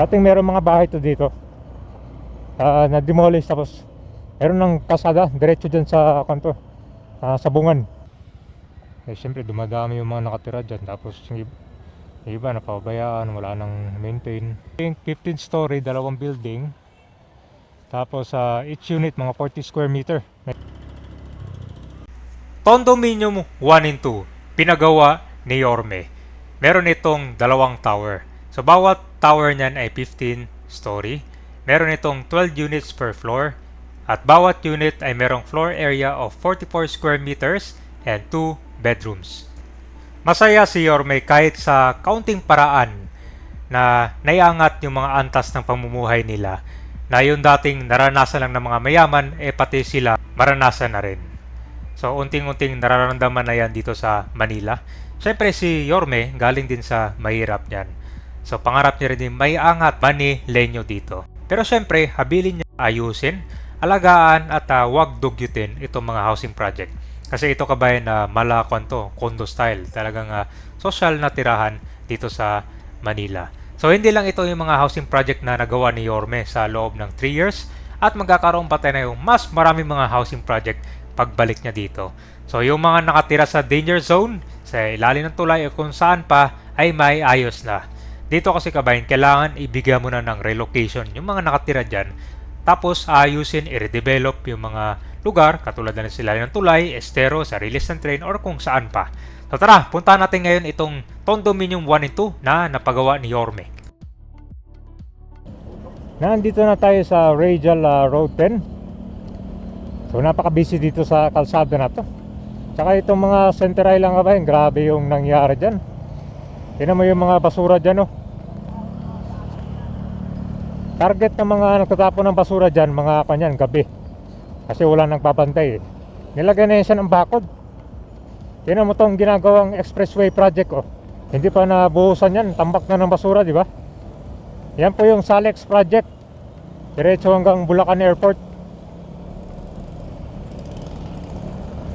Dating meron mga bahay to dito. Ah, na-demolish tapos meron ng kasada diretso dyan sa kanto. Ah, sa bungan. Eh syempre dumadami yung mga nakatira dyan tapos yung iba, napabayaan, wala nang maintain. Yung 15 story, dalawang building. Tapos sa each unit mga 40 square meter. Condominium 1 and 2, pinagawa ni Yorme. Meron itong dalawang tower. So bawat tower niyan ay 15 story. Meron itong 12 units per floor. At bawat unit ay merong floor area of 44 square meters and 2 bedrooms. Masaya si Yorme kahit sa kaunting paraan na naiangat yung mga antas ng pamumuhay nila na yung dating naranasan lang ng mga mayaman, eh pati sila maranasan na rin. So, unting-unting nararamdaman na yan dito sa Manila. Siyempre, si Yorme, galing din sa mahirap niyan. So, pangarap niya rin din may angat Manileño dito. Pero siyempre, habilin niya ayusin, alagaan at uh, wag dugyutin itong mga housing project. Kasi ito kabayan na malakwan to, condo style. Talagang uh, social na tirahan dito sa Manila. So, hindi lang ito yung mga housing project na nagawa ni Yorme sa loob ng 3 years at magkakaroon pa tayo na yung mas maraming mga housing project pagbalik niya dito. So yung mga nakatira sa danger zone, sa ilalim ng tulay o kung saan pa ay may ayos na. Dito kasi kabayan, kailangan ibigay mo na ng relocation yung mga nakatira dyan. Tapos ayusin, i-redevelop yung mga lugar, katulad na sila ng tulay, estero, sarilis ng train, or kung saan pa. So tara, punta natin ngayon itong Condominium 1 and 2 na napagawa ni Yorme. Nandito na tayo sa Radial ah, Road 10. So napaka-busy dito sa kalsada na to. Tsaka itong mga center island ka ba grabe yung nangyari dyan. Tingnan mo yung mga basura dyan oh. Target ng mga nagtatapon ng basura dyan, mga kanyan, gabi. Kasi wala nang babantay eh. Nilagay na yun siya ng bakod. Tingnan mo tong ginagawang expressway project oh. Hindi pa nabuhusan yan, tambak na ng basura, di ba? Yan po yung Salex project. Diretso hanggang Bulacan Airport.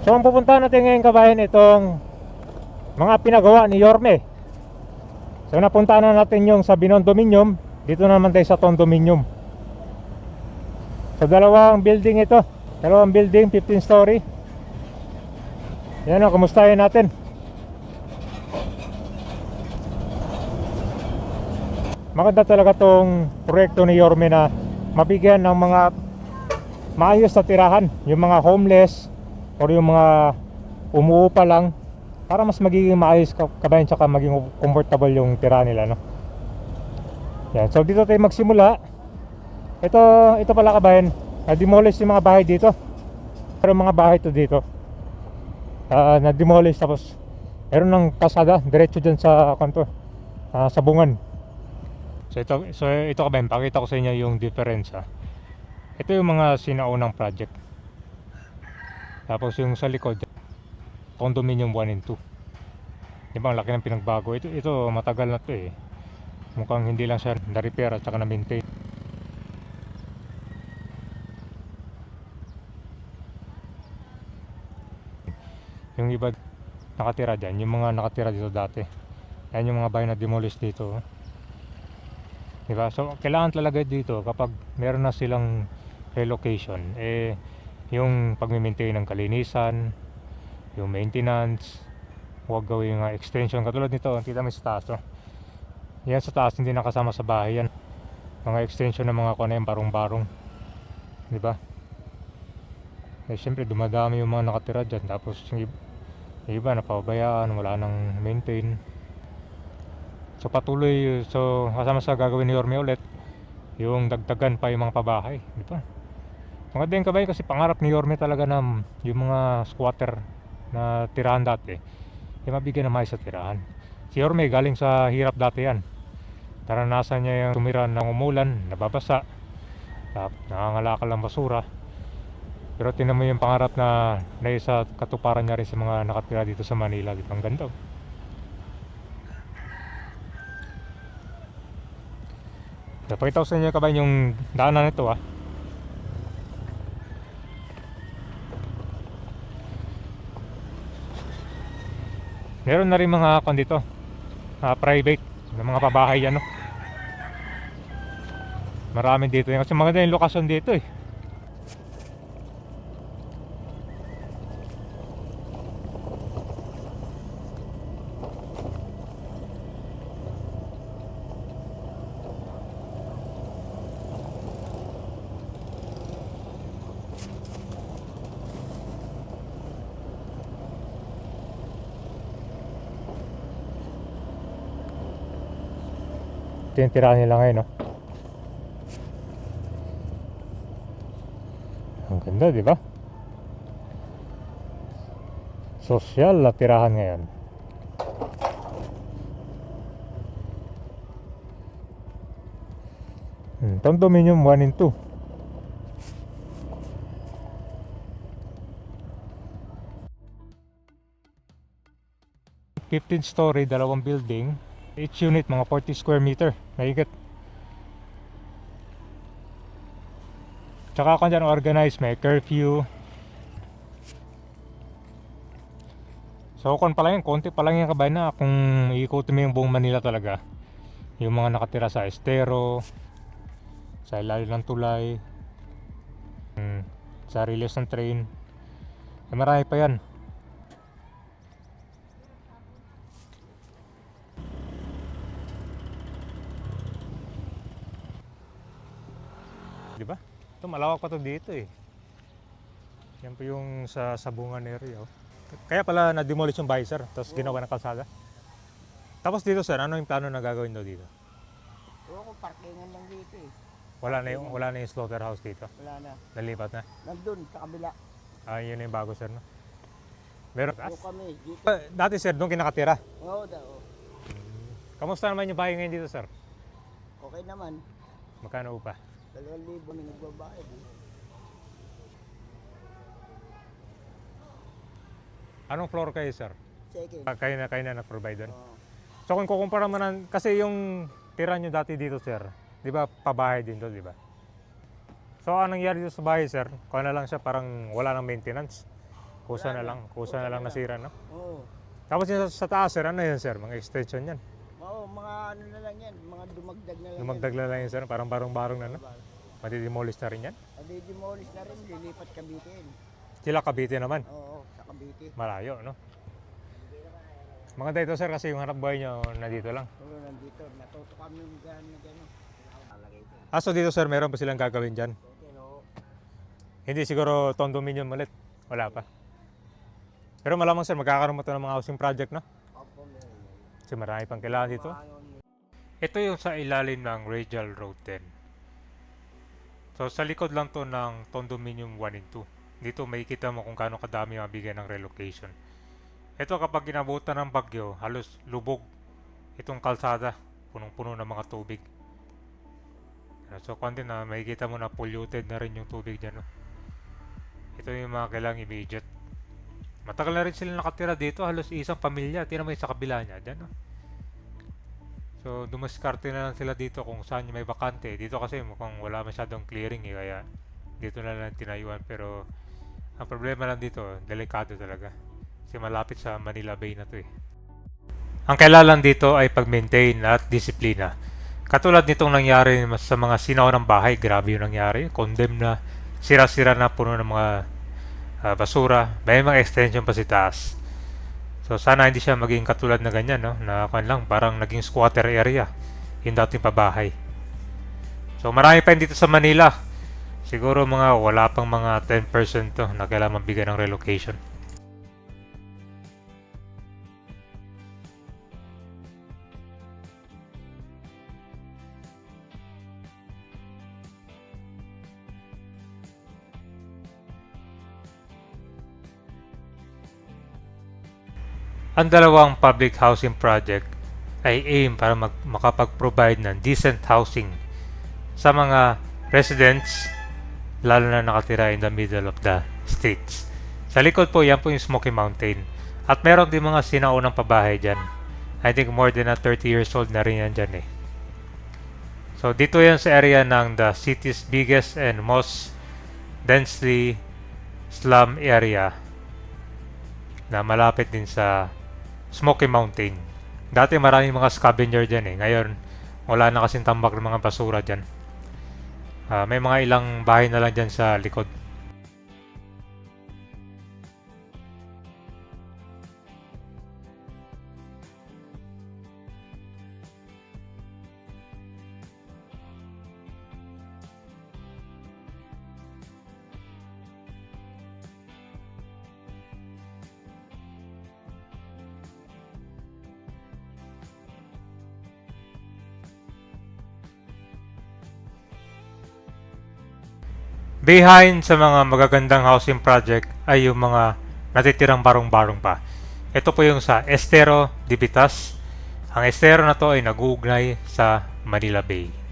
So ang pupunta natin ngayon kabayan itong mga pinagawa ni Yorme. So napunta na natin yung sa Binondominium. Dito naman tayo sa Condominium. So dalawang building ito. Dalawang building, 15 story. Yan o, kumustahin natin. Maganda talaga tong proyekto ni Yorme na mabigyan ng mga maayos na tirahan. Yung mga homeless, or yung mga umuupa lang para mas magiging maayos ka- kabayan tsaka maging comfortable yung tira nila no. Yan. So dito tayo magsimula. Ito ito pala kabayan, na-demolish yung mga bahay dito. Pero mga bahay to dito. Ah, na-demolish tapos meron ng kasada diretso dyan sa kanto. ah, sa bungan. So ito so ito kabayan, pakita ko sa inyo yung difference ha. Ito yung mga sinaunang project. Tapos yung sa likod, condominium 1 and 2. Di ba, ang laki ng pinagbago. Ito, ito matagal na to eh. Mukhang hindi lang siya na-repair at saka na-maintain. Yung iba nakatira dyan, yung mga nakatira dito dati. Yan yung mga bahay na demolish dito. oh. Di ba? So, kailangan talaga dito kapag meron na silang relocation, eh, yung pagme-maintain ng kalinisan, yung maintenance, huwag gawin yung extension. Katulad nito, kita mo sa taas. Oh. Yan sa taas, hindi nakasama sa bahay yan. Mga extension ng mga kuno yung barong-barong. Di ba? Eh, syempre, dumadami yung mga nakatira dyan. Tapos, yung iba, napabayaan, wala nang maintain. So, patuloy, so, kasama sa gagawin ni Yorme ulit, yung dagdagan pa yung mga pabahay. Di ba? Mga din kabay kasi pangarap ni Yorme talaga na yung mga squatter na tirahan dati, yung mabigyan ng mais sa tirahan. Si Yorme galing sa hirap dati yan. Naranasan niya yung tumira ng umulan, nababasa, nangangalakal ng basura. Pero tinan mo yung pangarap na naisa katuparan niya rin sa mga nakatira dito sa Manila. Di ba? Ang ganda. oh. Napakita ko sa inyo kabay yung daanan nito ah. meron na rin mga kon dito uh, private ng mga pabahay ano. Marami dito yan. Kasi maganda yung lokasyon dito eh. Ito yung tirahan nila ngayon, no? Ang ganda, di ba? Sosyal na tirahan ngayon. Hmm, condominium 1 and 2. Fifteen story, dalawang building. Each unit, mga 40 square meter. Mahigit. Tsaka kung dyan organized, may curfew. So kung pa lang yan, konti pa lang yan kabay na kung iikutin mo yung buong Manila talaga. Yung mga nakatira sa estero, sa ilalim ng tulay, mm, sa release ng train. Eh, marami pa yan. Di ba? Ito malawak pa to dito eh. Yan po yung sa sabungan area. Oh. Kaya pala na-demolish yung bahay sir, tapos ginawa ng kalsada. Tapos dito sir, ano yung plano na gagawin daw dito? Oo, kung parkingan lang dito eh. Wala na yung, wala na yung slaughterhouse dito. Wala na. Nalipat na. Nandun, sa kabila. Ah, yun na yung bago sir, no? Meron. Oo kami. Dito. Ah, Dati sir, doon kinakatira. Oo, da, oo. Kamusta naman yung bahay ngayon dito sir? Okay naman. Magkano upa? Dalawang libo na nagbabayad. eh. Anong floor kayo sir? Second. Ah, Kayo na, kayo na na-provide doon. Oo. So kung kukumpara mo na, kasi yung tira nyo dati dito sir, di ba pabahay din to, di ba? So anong nangyari dito sa bahay sir, kung na lang siya parang wala nang maintenance. Kusa na lang, kusa na lang nasira, no? Oo. Tapos yung sa, sa taas sir, ano yun sir? Mga extension yan. Oo, mga ano na lang yan. Mga dumagdag na lang Lumagdag na lang yun sir, parang barong-barong na, no? yan. Matidemolish na rin yan. Adi-demolish na rin, lilipat Cavite. Sila Cavite naman, Oo, sa Cavite. malayo, no? Maganda ito sir kasi yung hanap buhay nyo na dito lang. Puro nandito, natuto kami ng gano'n na gano'n. Ah, so dito sir, meron pa silang gagawin dyan. Okay, oo. Hindi siguro condominium ulit. Wala pa. Pero malamang sir, magkakaroon mo ito ng mga housing project, no? Opo, meron. Kasi marami pang kailangan dito. Ito yung sa ilalim ng Radial Road 10. So sa likod lang to ng Condominium 1 and 2. Dito makikita mo kung gaano kadami mabigay ng relocation. Ito kapag inabutan ng bagyo, halos lubog itong kalsada, punong-puno ng mga tubig. So kung din na makikita mo na polluted na rin yung tubig dyan. Ito yung mga kailangang immediate. Matagal na rin sila nakatira dito, halos isang pamilya. Tingnan mo yung sa kabila niya, dyan no? So, dumaskarte na lang sila dito kung saan may bakante. Dito kasi mukhang wala masyadong clearing eh, kaya dito na lang tinayuan. Pero, ang problema lang dito, delikado talaga. Kasi malapit sa Manila Bay na to eh. Ang kailangan dito ay pag-maintain at disiplina. Katulad nitong nangyari sa mga sinaunang bahay, grabe yung nangyari. Condemn na, sira-sira na, puno ng mga ah, basura. May mga extension pa si taas. So sana hindi siya maging katulad na ganyan, no? Na kan lang, parang naging squatter area yung dating pabahay. So marami pa yun dito sa Manila. Siguro mga wala pang mga 10% to na kailangan mabigyan ng relocation. Ang dalawang public housing project ay aim para mag- makapag-provide ng decent housing sa mga residents lalo na nakatira in the middle of the streets. Sa likod po, yan po yung Smoky Mountain. At meron din mga sinaunang pabahay dyan. I think more than a 30 years old na rin yan dyan eh. So dito yan sa area ng the city's biggest and most densely slum area na malapit din sa Smoky Mountain. Dati maraming mga scavenger dyan eh. Ngayon, wala na kasing tambak ng mga basura dyan. Ah, may mga ilang bahay na lang dyan sa likod. Behind sa mga magagandang housing project ay yung mga natitirang barong-barong pa. Ito po yung sa Estero de. Ang estero na to ay nag-uugnay sa Manila Bay.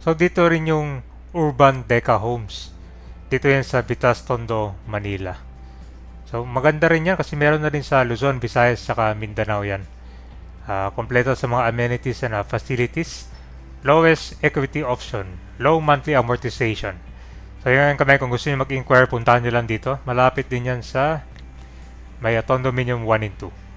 So dito rin yung Urban Deca Homes. Dito yan sa Vitas Tondo, Manila. So maganda rin yan kasi meron na rin sa Luzon, Visayas, saka Mindanao yan. Ah, kompleto sa mga amenities and ah, facilities. Lowest equity option. Low monthly amortization. So yun kami kung gusto niyo mag-inquire, puntahan nyo lang dito. Malapit din yan sa may condominium 1 and 2.